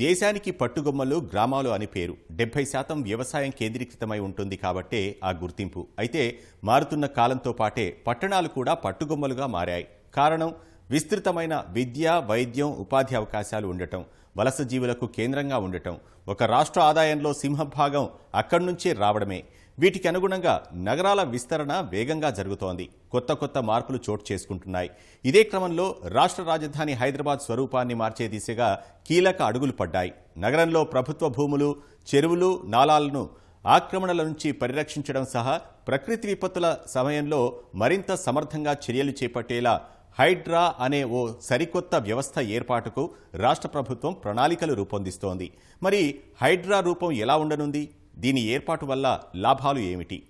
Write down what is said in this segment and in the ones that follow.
దేశానికి పట్టుగొమ్మలు గ్రామాలు అని పేరు. డెబ్బై శాతం వ్యవసాయం కేంద్రీకృతమై ఉంటుంది కాబట్టే ఆ గుర్తింపు. అయితే మారుతున్న కాలంతో పాటే పట్టణాలు కూడా పట్టుగొమ్మలుగా మారాయి. కారణం విస్తృతమైన విద్య వైద్యం ఉపాధి అవకాశాలు ఉండటం. వలస జీవులకు కేంద్రంగా ఉండటం ఒక రాష్ట్ర ఆదాయంలో సింహభాగం అక్కడి నుంచే రావడమే. వీటికి అనుగుణంగా నగరాల విస్తరణ వేగంగా జరుగుతోంది. కొత్త కొత్త మార్పులు చోటు చేసుకుంటున్నాయి. ఇదే క్రమంలో రాష్ట్ర రాజధాని హైదరాబాద్ స్వరూపాన్ని మార్చే దిశగా కీలక అడుగులు పడ్డాయి. నగరంలో ప్రభుత్వ భూములు చెరువులు నాలాలను ఆక్రమణల నుంచి పరిరక్షించడం సహా ప్రకృతి విపత్తుల సమయంలో మరింత సమర్థంగా చర్యలు చేపట్టేలా హైడ్రా అనే ఓ సరికొత్త వ్యవస్థ ఏర్పాటుకు రాష్ట్ర ప్రభుత్వం ప్రణాళికలు రూపొందిస్తోంది. మరి హైడ్రా రూపం ఎలా ఉండనుంది? దీని ఏర్పాటు వల్ల లాభాలు ఏమిటి?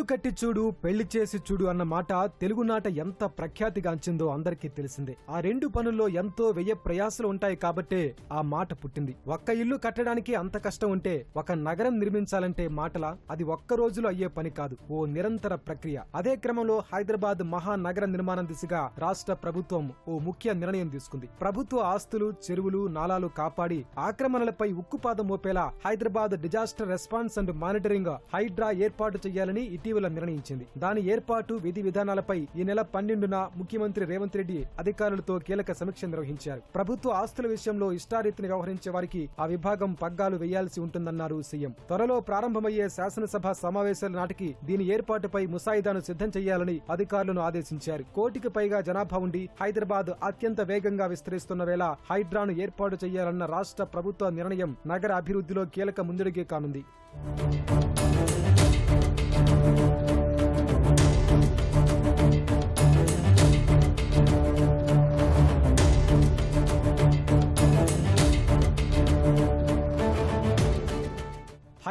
ఇల్లు కట్టి చూడు పెళ్ళి చేసి చూడు అన్న మాట తెలుగునాట ఎంత ప్రఖ్యాతిగాంచిందో అందరికీ తెలిసిందే. ఆ రెండు పనుల్లో ఎంతో వ్యయ ప్రయాసలు ఉంటాయి కాబట్టే ఆ మాట పుట్టింది. ఒక్క ఇల్లు కట్టడానికి అంత కష్టం ఉంటే ఒక నగరం నిర్మించాలంటే మాటల అది ఒక్క రోజులో అయ్యే పని కాదు. ఓ నిరంతర ప్రక్రియ. అదే క్రమంలో హైదరాబాద్ మహానగర నిర్మాణం దిశగా రాష్ట్ర ప్రభుత్వం ఓ ముఖ్య నిర్ణయం తీసుకుంది. ప్రభుత్వ ఆస్తులు చెరువులు నాలాలు కాపాడి ఆక్రమణలపై ఉక్కుపాదం మోపేలా Hyderabad disaster response and monitoring HYDRAA ఏర్పాటు చేయాలని ఇటీవల నిర్ణయించింది. దాని ఏర్పాటు విధి విధానాలపై ఈ నెల పన్నెండున ముఖ్యమంత్రి రేవంత్ రెడ్డి అధికారులతో కీలక సమీక్ష నిర్వహించారు. ప్రభుత్వ ఆస్తుల విషయంలో ఇష్టారీతిని వ్యవహరించే వారికి ఆ విభాగం పగ్గాలు వేయాల్సి ఉంటుందన్నారు సీఎం. త్వరలో ప్రారంభమయ్యే శాసనసభ సమావేశాల నాటికి దీని ఏర్పాటుపై ముసాయిదాను సిద్ధం చేయాలని అధికారులను ఆదేశించారు. కోటికి పైగా జనాభా ఉండి హైదరాబాద్ అత్యంత వేగంగా విస్తరిస్తున్న వేళ హైడ్రాను ఏర్పాటు చేయాలన్న రాష్ట్ర ప్రభుత్వ నిర్ణయం నగర అభివృద్ధిలో కీలక ముందడుగే కానుంది. Thank you.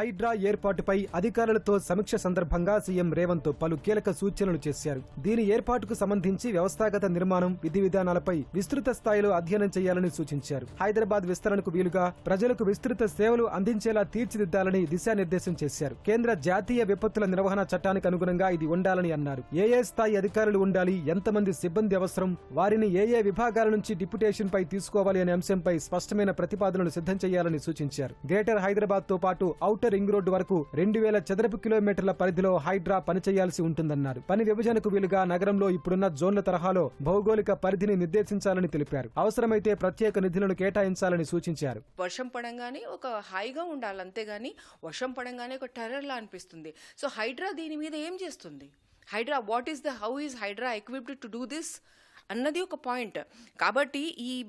హైడ్రా ఏర్పాటుపై అధికారులతో సమీక్ష సందర్భంగా సీఎం రేవంత్ పలు కీలక సూచనలు చేశారు. దీని ఏర్పాటుకు సంబంధించి వ్యవస్థాగత నిర్మాణం విధి విధానాలపై విస్తృత స్థాయిలో అధ్యయనం చేయాలని సూచించారు. హైదరాబాద్ విస్తరణకు వీలుగా ప్రజలకు విస్తృత సేవలు అందించేలా తీర్చిదిద్దాలని దిశానిర్దేశం చేశారు. కేంద్ర జాతీయ విపత్తుల నిర్వహణ చట్టానికి అనుగుణంగా ఇది ఉండాలని అన్నారు. ఏ ఏ స్థాయి అధికారులు ఉండాలి ఎంతమంది సిబ్బంది అవసరం వారిని ఏ ఏ విభాగాల నుంచి డిప్యుటేషన్ పై తీసుకోవాలి అనే అంశంపై స్పష్టమైన ప్రతిపాదనలు సిద్ధం చేయాలని సూచించారు. గ్రేటర్ హైదరాబాద్తో పాటు ఔటర్ రింగ్ రోడ్డు వరకు రెండు వేల చదరపు కిలోమీటర్ల పరిధిలో హైడ్రా పనిచేయాల్సి ఉంటుందన్నారు. పని విభజనకు వీలుగా నగరంలో ఇప్పుడున్న జోన్ల తరహాలో భౌగోళిక పరిధిని నిర్దేశించాలని తెలిపారు. అవసరమైతే ప్రత్యేక నిధులను కేటాయించాలని సూచించారు. వర్షం పడంగానే ఒక హాయిగా ఉండాలి అంతేగాని వర్షం పడంగానే ఒక టెర్రర్లా అనిపిస్తుంది. సో హైడ్రా దీని మీద ఏం చేస్తుంది? HYDRAA what is the how is HYDRAA equipped to do this అన్నది ఒక పాయింట్. కాబట్టి ఈ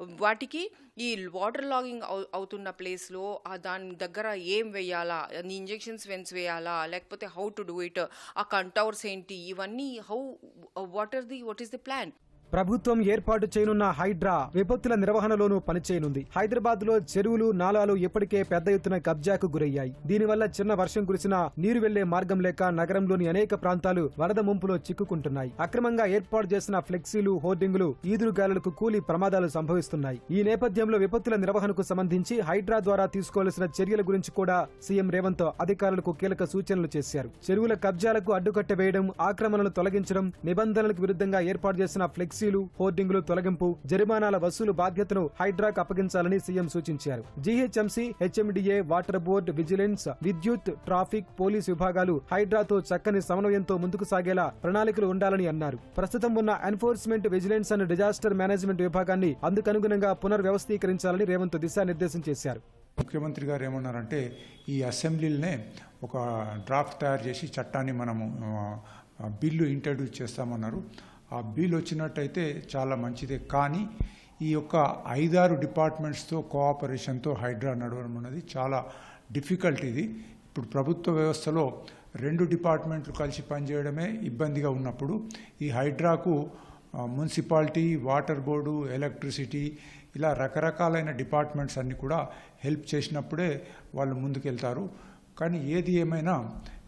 వాటికి ఈ వాటర్ లాగింగ్ అవు- అవుతున్న ప్లేస్లో ఆ దాని దగ్గర ఏం వేయాలా? ఇంజెక్షన్స్ వెన్స్ వేయాలా? లేకపోతే హౌ టు డూ ఇట్? ఆ కంటౌర్స్ ఏంటి? ఇవన్నీ how what are the what is the plan? ప్రభుత్వం ఏర్పాటు చేయనున్న హైడ్రా విపత్తుల నిర్వహణలోనూ పనిచేయనుంది. హైదరాబాద్లో చెరువులు నాలాలు ఇప్పటికే పెద్ద ఎత్తున కబ్జాకు గురయ్యాయి. దీనివల్ల చిన్న వర్షం కురిసినా నీరు వెళ్ళే మార్గం లేక నగరంలోని అనేక ప్రాంతాలు వరద ముంపులో చిక్కుకుంటున్నాయి. అక్రమంగా ఏర్పాటు చేసిన ఫ్లెక్సీలు హోర్డింగులు ఈదురుగాలులకు కూలి ప్రమాదాలు సంభవిస్తున్నాయి. ఈ నేపథ్యంలో విపత్తుల నిర్వహణకు సంబంధించి హైడ్రా ద్వారా తీసుకోవాల్సిన చర్యల గురించి కూడా సీఎం రేవంత్ అధికారులకు కీలక సూచనలు చేశారు. చెరువుల కబ్జాలకు అడ్డుకట్ట వేయడం ఆక్రమణలు తొలగించడం నిబంధనలకు విరుద్ధంగా ఏర్పాటు చేసిన ఫ్లెక్సీలు హోర్డింగులు తొలగింపు జరిమానాల వసూలు బాధ్యతను హైడ్రాకు అప్పగించాలని సీఎం సూచించారు. GHMC HMDA water board vigilance విద్యుత్ ట్రాఫిక్ పోలీస్ విభాగాలు హైడ్రాతో చక్కని సమన్వయంతో ముందుకు సాగేలా ప్రణాళికలు ఉండాలని అన్నారు. ప్రస్తుతం ఉన్న enforcement vigilance and disaster management విభాగాన్ని అందుకనుగుణంగా పునర్వ్యవస్థీకరించాలని రేవంత్ దిశానిర్దేశం చేశారు. ముఖ్యమంత్రి గారు ఏమన్నారంటే ఈ అసెంబ్లీలనే ఒక డ్రాఫ్ట్ తయారు చేసి చట్టాన్ని మనము బిల్లు ఇంట్రడ్యూస్ చేస్తామన్నారు. ఆ బిల్ వచ్చినట్టయితే చాలా మంచిదే. కానీ ఈ యొక్క ఐదారు డిపార్ట్మెంట్స్తో కోఆపరేషన్తో హైడ్రా నడవడం అన్నది చాలా డిఫికల్ట్ ఇది. ఇప్పుడు ప్రభుత్వ వ్యవస్థలో రెండు డిపార్ట్మెంట్లు కలిసి పనిచేయడమే ఇబ్బందిగా ఉన్నప్పుడు ఈ హైడ్రాకు మున్సిపాలిటీ వాటర్ బోర్డు ఎలక్ట్రిసిటీ ఇలా రకరకాలైన డిపార్ట్మెంట్స్ అన్నీ కూడా హెల్ప్ చేసినప్పుడే వాళ్ళు ముందుకెళ్తారు. కానీ ఏది ఏమైనా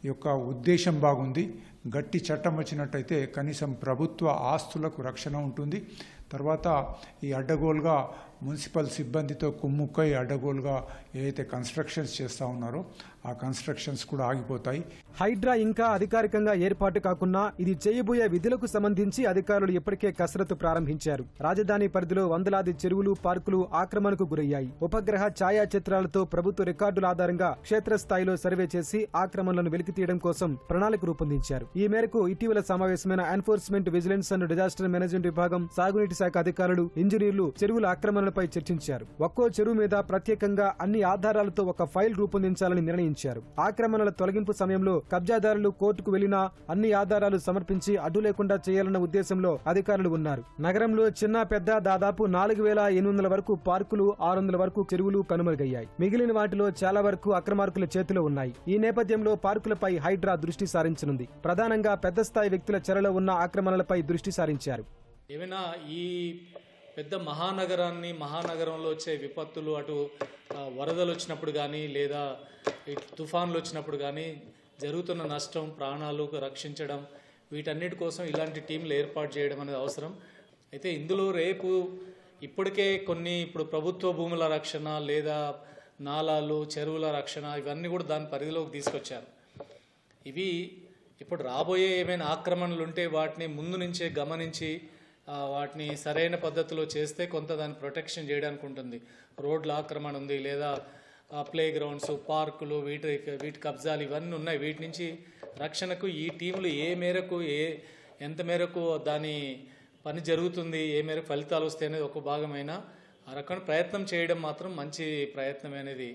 యొక్క ఉద్దేశం బాగుంది. గట్టి చట్టం వచ్చినట్టయితే కనీసం ప్రభుత్వ ఆస్తులకు రక్షణ ఉంటుంది. తర్వాత ఈ అడ్డగోలుగా మున్సిపల్ సిబ్బందితో కుమ్ముక్కై అడ్డగోలుగా ఏదైతే కన్స్ట్రక్షన్స్ చేస్తూ ఉన్నారో ఆ కన్స్ట్రక్షన్స్ కూడా ఆగిపోతాయి. హైడ్రా ఇంకా అధికారికంగా ఏర్పాటు కాకున్నా ఇది చేయబోయే విధులకు సంబంధించి అధికారులు ఇప్పటికే కసరత్తు ప్రారంభించారు. రాజధాని పరిధిలో వందలాది చెరువులు పార్కులు ఆక్రమణకు గురయ్యాయి. ఉపగ్రహ ఛాయాచిత్రాలతో ప్రభుత్వ రికార్డుల ఆధారంగా క్షేత్రస్థాయిలో సర్వే చేసి ఆక్రమణలను తీయడం కోసం ప్రణాళిక రూపొందించారు. ఈ మేరకు ఇటీవల సమావేశమైన enforcement vigilance and disaster management విభాగం సాగునీటి శాఖ అధికారులు ఇంజనీర్లు చెరువుల ఆక్రమణలపై చర్చించారు. ఒక్కో చెరువు మీద ప్రత్యేకంగా అన్ని ఆధారాలతో ఒక ఫైల్ రూపొందించాలని నిర్ణయించారు. ఆక్రమణల తొలగింపు సమయంలో కబ్జాదారులు కోర్టుకు వెళ్ళినా అన్ని ఆధారాలు సమర్పించి అడ్డు లేకుండా చేయాలన్న ఉద్దేశంలో అధికారులు ఉన్నారు. నగరంలో చిన్న పెద్ద దాదాపు నాలుగు వేల ఎనిమిది వందల వరకు పార్కులు ఆరు వందల వరకు చెరువులు కనుమరుగయ్యాయి. మిగిలిన వాటిలో చాలా వరకు అక్రమార్కుల చేతిలో ఉన్నాయి. ఈ నేపథ్యంలో పార్కుల పార్కులపై హైడ్రా దృష్టి సారించనుంది. ప్రధానంగా పెద్ద స్థాయి వ్యక్తుల చెరలో ఉన్న ఆక్రమణలపై దృష్టి సారించారు. ఏమైనా ఈ పెద్ద మహానగరాన్ని మహానగరంలో వచ్చే విపత్తులు అటు వరదలు వచ్చినప్పుడు కానీ లేదా తుఫాన్లు వచ్చినప్పుడు కానీ జరుగుతున్న నష్టం ప్రాణాలు రక్షించడం వీటన్నిటి కోసం ఇలాంటి టీంలు ఏర్పాటు చేయడం అనేది అవసరం. అయితే ఇందులో రేపు ఇప్పటికే కొన్ని ఇప్పుడు ప్రభుత్వ భూముల రక్షణ లేదా నాలాలు చెరువుల రక్షణ ఇవన్నీ కూడా దాని పరిధిలోకి తీసుకొచ్చారు. ఇవి ఇప్పుడు రాబోయే ఏమైనా ఆక్రమణలు ఉంటే వాటిని ముందు నుంచే గమనించి వాటిని సరైన పద్ధతిలో చేస్తే కొంత దాన్ని ప్రొటెక్షన్ చేయడానికి ఉంటుంది. రోడ్ల ఆక్రమణ ఉంది లేదా ప్లే గ్రౌండ్స్ పార్కులు వీటి వీటి కబ్జాలు ఇవన్నీ ఉన్నాయి. వీటి నుంచి రక్షణకు ఈ టీంలు ఏ మేరకు ఏ ఎంత మేరకు దాని పని జరుగుతుంది ఏ మేరకు ఫలితాలు వస్తాయి అనేది ఒక భాగమైన ఆ రకమైన ప్రయత్నం చేయడం మాత్రం మంచి ప్రయత్నం అనేది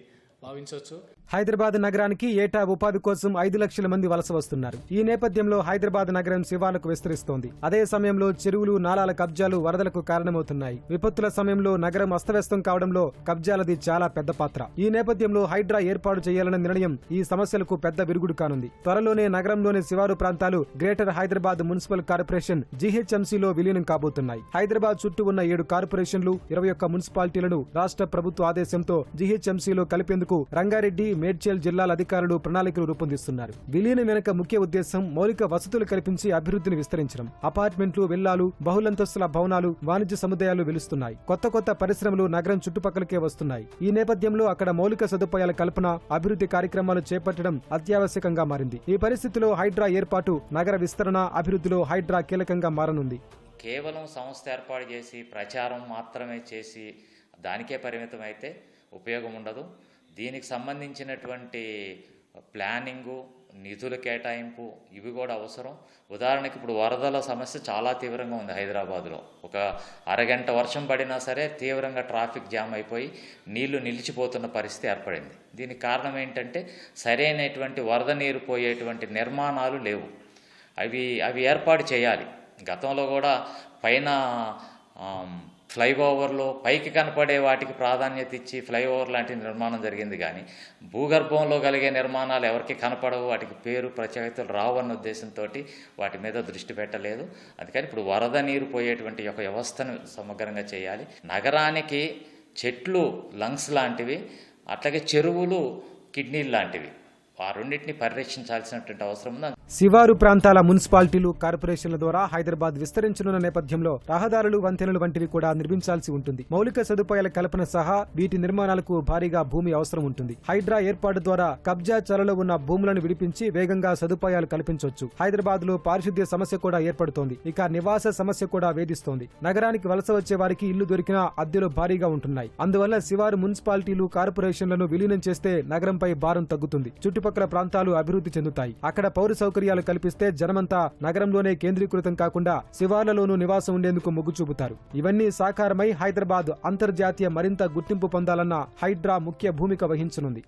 భావించవచ్చు. హైదరాబాద్ నగరానికి ఏటా ఉపాధి కోసం ఐదు లక్షల మంది వలస వస్తున్నారు. ఈ నేపథ్యంలో హైదరాబాద్ నగరం శివాలకు విస్తరిస్తోంది. అదే సమయంలో చెరువులు నాలాల కబ్జాలు వరదలకు కారణమవుతున్నాయి. విపత్తుల సమయంలో నగరం అస్తవ్యస్తం కావడంలో కబ్జాలది చాలా పెద్ద పాత్ర. ఈ నేపథ్యంలో హైడ్రా ఏర్పాటు చేయాలన్న నిర్ణయం ఈ సమస్యలకు పెద్ద విరుగుడు కానుంది. త్వరలోనే నగరంలోని శివారు ప్రాంతాలు గ్రేటర్ హైదరాబాద్ మున్సిపల్ కార్పొరేషన్ జీహెచ్ఎంసీలో విలీనం కాబోతున్నాయి. హైదరాబాద్ చుట్టూ ఉన్న ఏడు కార్పొరేషన్లు ఇరవై ఒక్క మున్సిపాలిటీలను రాష్ట్ర ప్రభుత్వ ఆదేశంతో జీహెచ్ఎంసీలో కలిపేందుకు రంగారెడ్డి మేడ్చల్ జిల్లాల అధికారులు ప్రణాళికలు రూపొందిస్తున్నారు. విలీనం వెనుక ముఖ్య ఉద్దేశం మౌలిక వసతులు కల్పించి అభివృద్ధిని విస్తరించడం. అపార్ట్మెంట్లు విల్లాలు బహుళంతస్తుల భవనాలు వాణిజ్య సముదాయాలు వెలుస్తున్నాయి. కొత్త కొత్త పరిశ్రమలు నగరం చుట్టుపక్కలకే వస్తున్నాయి. ఈ నేపథ్యంలో అక్కడ మౌలిక సదుపాయాల కల్పన అభివృద్ధి కార్యక్రమాలు చేపట్టడం అత్యావశ్యకంగా మారింది. ఈ పరిస్థితిలో హైడ్రా ఏర్పాటు నగర విస్తరణ అభివృద్ధిలో హైడ్రా కీలకంగా మారనుంది. కేవలం సంస్థ ఏర్పాటు చేసి ప్రచారం మాత్రమే చేసి దానికే పరిమితం అయితే ఉపయోగం ఉండదు దీనికి సంబంధించినటువంటి ప్లానింగు నిధుల కేటాయింపు ఇవి కూడా అవసరం. ఉదాహరణకి ఇప్పుడు వరదల సమస్య చాలా తీవ్రంగా ఉంది హైదరాబాద్లో. ఒక అరగంట వర్షం పడినా సరే తీవ్రంగా ట్రాఫిక్ జామ్ అయిపోయి నీళ్ళు నిలిచిపోతున్న పరిస్థితి ఏర్పడింది. దీనికి కారణం ఏంటంటే సరైనటువంటి వరద నీరు పోయేటువంటి నిర్మాణాలు లేవు. అవి అవి ఏర్పాటు చేయాలి. గతంలో కూడా పైన ఫ్లైఓవర్లో పైకి కనపడే వాటికి ప్రాధాన్యత ఇచ్చి ఫ్లైఓవర్ లాంటి నిర్మాణం జరిగింది కానీ భూగర్భంలో కలిగే నిర్మాణాలు ఎవరికి కనపడవు వాటికి పేరు ప్రత్యేకతలు రావు అన్న ఉద్దేశంతో వాటి మీద దృష్టి పెట్టలేదు. అందుకని ఇప్పుడు వరద నీరు పోయేటువంటి ఒక వ్యవస్థను సమగ్రంగా చేయాలి. నగరానికి చెట్లు లంగ్స్ లాంటివి అట్లాగే చెరువులు కిడ్నీలు లాంటివి. ఆ రెండింటిని పరిరక్షించాల్సినటువంటి అవసరం ఉంది? శివారు ప్రాంతాల మున్సిపాలిటీలు కార్పొరేషన్ల ద్వారా హైదరాబాద్ విస్తరించనున్న నేపథ్యంలో రహదారులు వంతెనలు వంటివి కూడా నిర్మించాల్సి ఉంటుంది. మౌలిక సదుపాయాల కల్పన సహా వీటి నిర్మాణాలకు భారీగా భూమి అవసరం ఉంటుంది. హైడ్రా ఏర్పాటు ద్వారా కబ్జా చలలో ఉన్న భూములను విడిపించి వేగంగా సదుపాయాలు కల్పించవచ్చు హైదరాబాద్లో పారిశుద్ధ్య సమస్య కూడా ఏర్పడుతోంది. ఇక నివాస సమస్య కూడా వేధిస్తోంది. నగరానికి వలస వచ్చే వారికి ఇల్లు దొరికినా అద్దెలు భారీగా ఉంటున్నాయి. అందువల్ల శివారు మున్సిపాలిటీలు కార్పొరేషన్లను విలీనం చేస్తే నగరంపై భారం తగ్గుతుంది. చుట్టుపక్కల ప్రాంతాలు అభివృద్ధి చెందుతాయి. అక్కడ పౌర సౌకర్యాలు కల్పిస్తే జనమంతా నగరంలోనే కేంద్రీకృతం కాకుండా శివార్లలోనూ నివాసం ఉండేందుకు మొగ్గు చూపుతారు ఇవన్నీ సాకారమై హైదరాబాద్ అంతర్జాతీయ మరింత గుర్తింపు పొందాలన్న హైడ్రా ముఖ్య భూమిక వహించనుంది.